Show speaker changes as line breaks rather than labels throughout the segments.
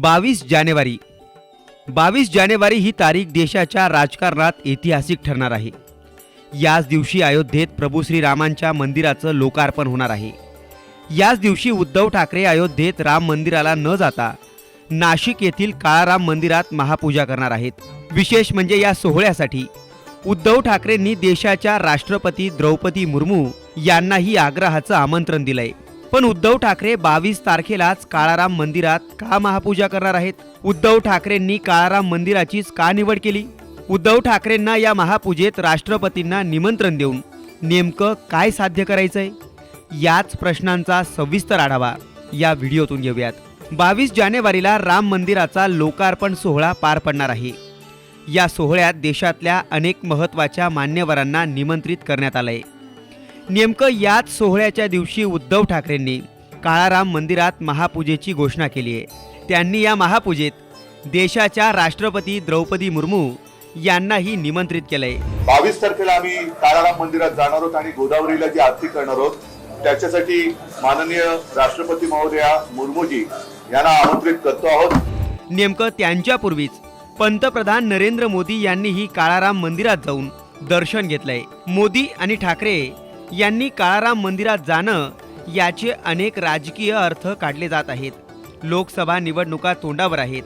बावीस जानेवारी. बावीस जानेवारी ही तारीख देशाच्या राजकारणात ऐतिहासिक ठरणार आहे. याच दिवशी अयोध्येत प्रभू श्रीरामांच्या मंदिराचं लोकार्पण होणार आहे. याच दिवशी उद्धव ठाकरे अयोध्येत राम मंदिराला न जाता नाशिक येथील काळाराम मंदिरात महापूजा करणार आहेत. विशेष म्हणजे या सोहळ्यासाठी उद्धव ठाकरेंनी देशाच्या राष्ट्रपती द्रौपदी मुर्मू यांनाही आग्रहाचं आमंत्रण दिलंय. पण उद्धव ठाकरे बावीस तारखेलाच काळाराम मंदिरात का महापूजा करणार आहेत? उद्धव ठाकरेंनी काळाराम मंदिराचीच का निवड केली? उद्धव ठाकरेंना या महापूजेत राष्ट्रपतींना निमंत्रण देऊन नेमकं काय साध्य करायचंय? याच प्रश्नांचा सविस्तर आढावा या व्हिडिओतून घेऊयात. बावीस जानेवारीला राम मंदिराचा लोकार्पण सोहळा पार पडणार आहे. या सोहळ्यात देशातल्या अनेक महत्त्वाच्या मान्यवरांना निमंत्रित करण्यात आलंय. नेमकं याच सोहळ्याच्या दिवशी उद्धव ठाकरेंनी काळाराम मंदिरात महापूजेची घोषणा केली आहे. त्यांनी या महापूजेत देशाच्या राष्ट्रपती द्रौपदी मुर्मू यांनाही निमंत्रित केलंय.
बावीस तारखेला आम्ही काळाराम मंदिरात जाणार आहोत आणि गोदावरीला जी आरती करणार आहोत त्याच्यासाठी माननीय राष्ट्रपती महोदया मुर्मूजी यांना आमंत्रित करतो आहोत.
नेमकं त्यांच्यापूर्वीच पंतप्रधान नरेंद्र मोदी यांनीही काळाराम मंदिरात जाऊन दर्शन घेतलंय. मोदी आणि ठाकरे यांनी काळाराम मंदिरात जाणं याचे अनेक राजकीय अर्थ काढले जात आहेत. लोकसभा निवडणुका तोंडावर आहेत.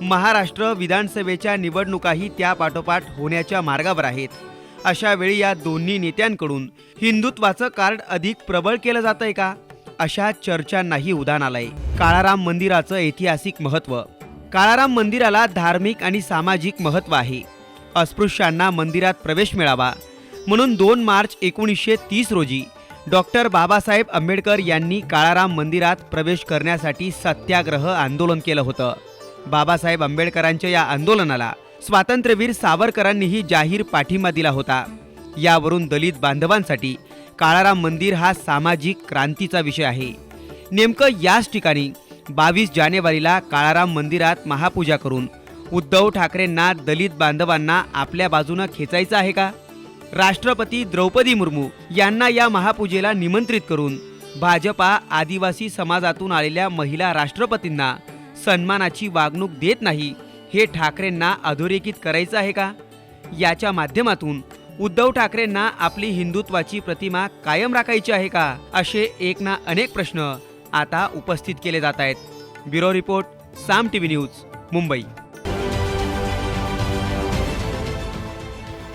महाराष्ट्र विधानसभेच्या निवडणुकाही त्या पाठोपाठ होण्याच्या मार्गावर आहेत. अशा वेळी या दोन्ही नेत्यांकडून हिंदुत्वाचं कार्ड अधिक प्रबळ केलं जातंय का? अशा चर्चांनाही उदाहरण आलंय. काळाराम मंदिराचं ऐतिहासिक महत्त्व. काळाराम मंदिराला धार्मिक आणि सामाजिक महत्त्व आहे. अस्पृश्यांना मंदिरात प्रवेश मिळावा. म्हणून दोन मार्च एकोणीसशे तीस रोजी डॉक्टर बाबासाहेब आंबेडकर यांनी काळाराम मंदिरात प्रवेश करण्यासाठी सत्याग्रह आंदोलन केलं होतं. बाबासाहेब आंबेडकरांच्या या आंदोलनाला स्वातंत्र्यवीर सावरकरांनीही जाहीर पाठिंबा दिला होता. यावरून दलित बांधवांसाठी काळाराम मंदिर हा सामाजिक क्रांतीचा विषय आहे. नेमकं याच ठिकाणी बावीस जानेवारीला काळाराम मंदिरात महापूजा करून उद्धव ठाकरेंना दलित बांधवांना आपल्या बाजूनं खेचायचं आहे का? राष्ट्रपती द्रौपदी मुर्मू यांना या महापूजेला निमंत्रित करून भाजपा आदिवासी समाजातून आलेल्या महिला राष्ट्रपतींना सन्मानाची वागणूक देत नाही हे ठाकरेंना अधोरेखित करायचं आहे का? याच्या माध्यमातून उद्धव ठाकरेंना आपली हिंदुत्वाची प्रतिमा कायम राखायची आहे का? असे एक ना अनेक प्रश्न आता उपस्थित केले जात आहेत. Bureau report Saam TV news Mumbai.